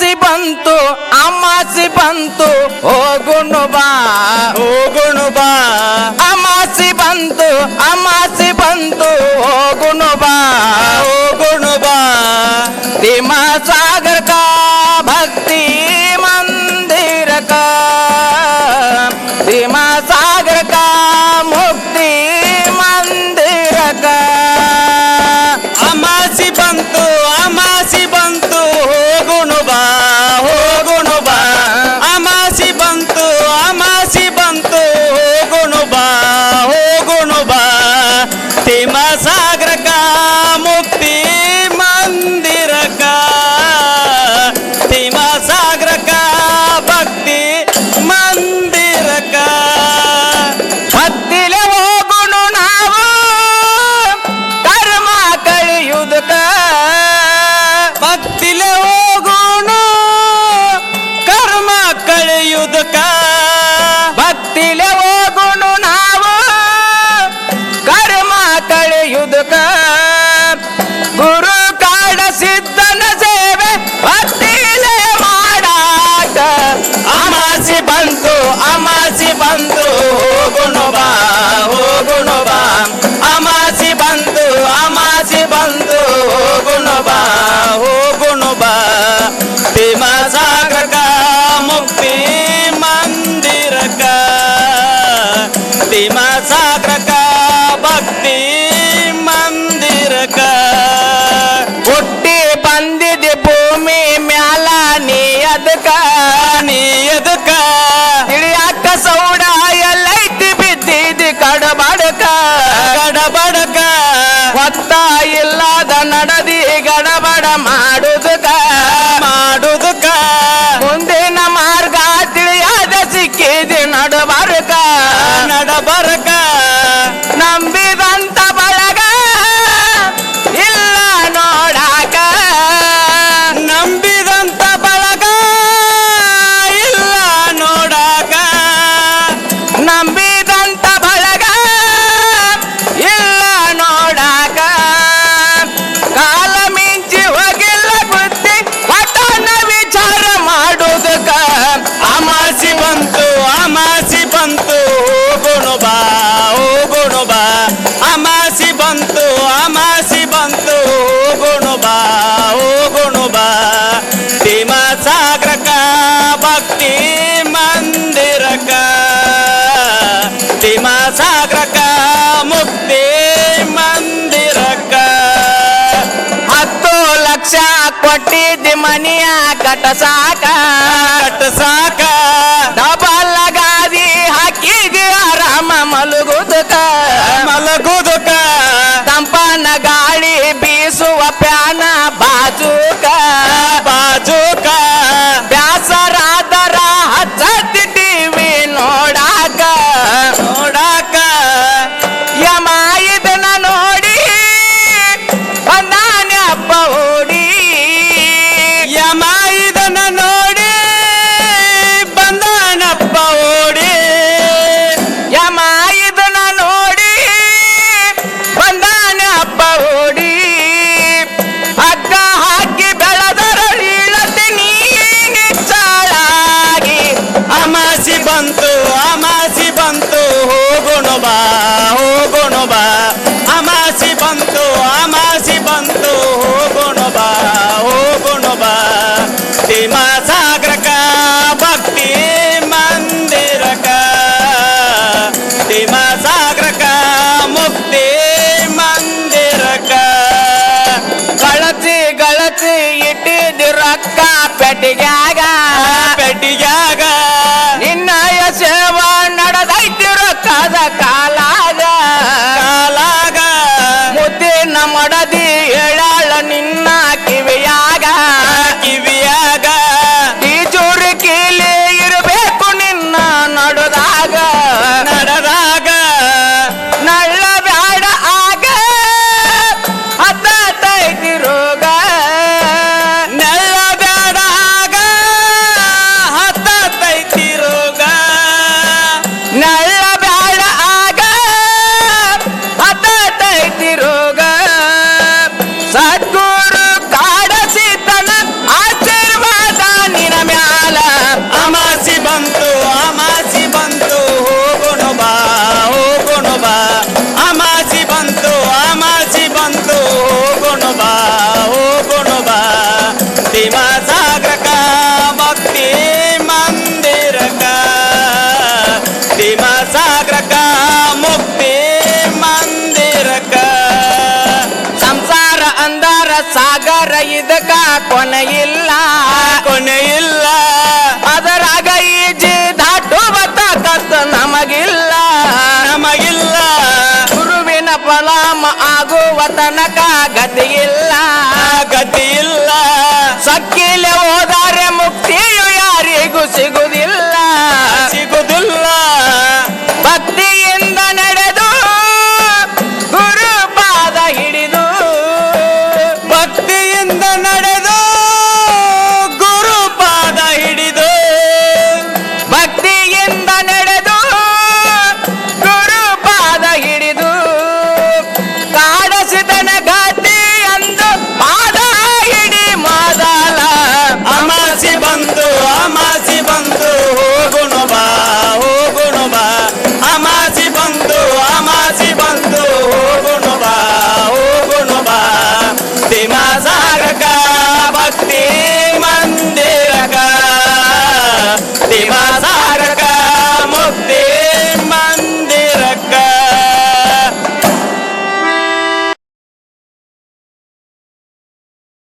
জীবন্ত আমার জীবন্ত ও গুণবা ও গুণবা। Kani ya ಕೊಟ್ಟಿದ್ದಿ ಮನಿಯ ಕಟ್ಟ ಸಾಕ. ಕಟ್ಟ ಸಾಕ. ಅಕ್ಕ ಪೆಟ್ಟಿಗೆ ಆಗ ಪೆಟ್ಟಿಗೆ ಇದಕ ಕೊನೆ ಇಲ್ಲ. ಕೊನೆ ಇಲ್ಲ. ಅದರಾಗ ಈಜಿ ದಾಟು ಬತ್ತ ಕತ್ತ ನಮಗಿಲ್ಲ. ನಮಗಿಲ್ಲ. ಗುರುವಿನ ಪಲಾಮ ಆಗುವ ತನಕ ಗತಿಯಿಲ್ಲ.